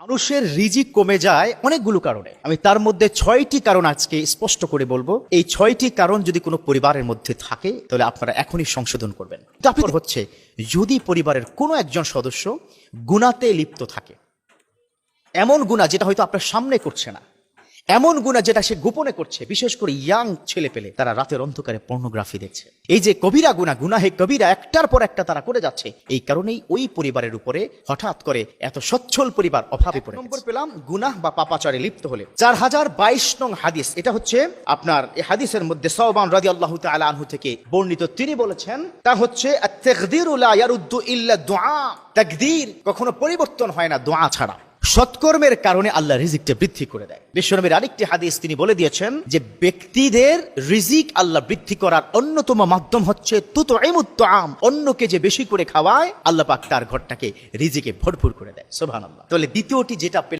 মানুষের রিজিক কমে যায় অনেকগুলো কারণে। আমি তার মধ্যে ছয়টি কারণ আজকে স্পষ্ট করে বলব। এই ছয়টি কারণ যদি কোনো পরিবারের মধ্যে থাকে তাহলে আপনারা এখনই সংশোধন করবেন। তারপর হচ্ছে যদি পরিবারের কোনো একজন সদস্য গুণাতে লিপ্ত থাকে এমন গুণা যেটা হয়তো আপনার সামনে করছে না এমন গুণা যেটা সে গোপনে করছে বিশেষ করে ইয়াং ছেলে পেলে তারা রাতের অন্ধকারে পর্নোগ্রাফি দেখছে। এই যে কবিরা গুণা গুনাহে কবিরা একটার পর একটা তারা করে যাচ্ছে এই কারণেই ওই পরিবারের উপরে হঠাৎ করে এত সচ্ছল পরিবার অভাবে পড়ে নম্বর পেলাম গুনাহ বা পাপাচারে লিপ্ত হলে। চার হাজার বাইশ নং হাদিস এটা হচ্ছে আপনার এই হাদিসের মধ্যে সওবান রাজি আল্লাহ আনহু থেকে বর্ণিত। তিনি বলেছেন তা হচ্ছে ইল্লা দুআ। তাকদীর কখনো পরিবর্তন হয় না দোয়া ছাড়া। সৎকর্মের কারণে আল্লাহ রিজিকটা বৃদ্ধি করে দেয়। বিশ্বনবীর আরেকটি হাদিস তিনি বলে দিয়েছেন যে, ব্যক্তিদের রিজিক আল্লাহ বৃদ্ধি করার অন্যতম মাধ্যম হচ্ছে তুত তুতো আম অন্যকে যে বেশি করে খাওয়ায়, আল্লাহ পাক তার ঘরটাকে রিজিকে ভরপুর করে দেয়। সোভান আল্লাহ তাহলে দ্বিতীয়টি যেটা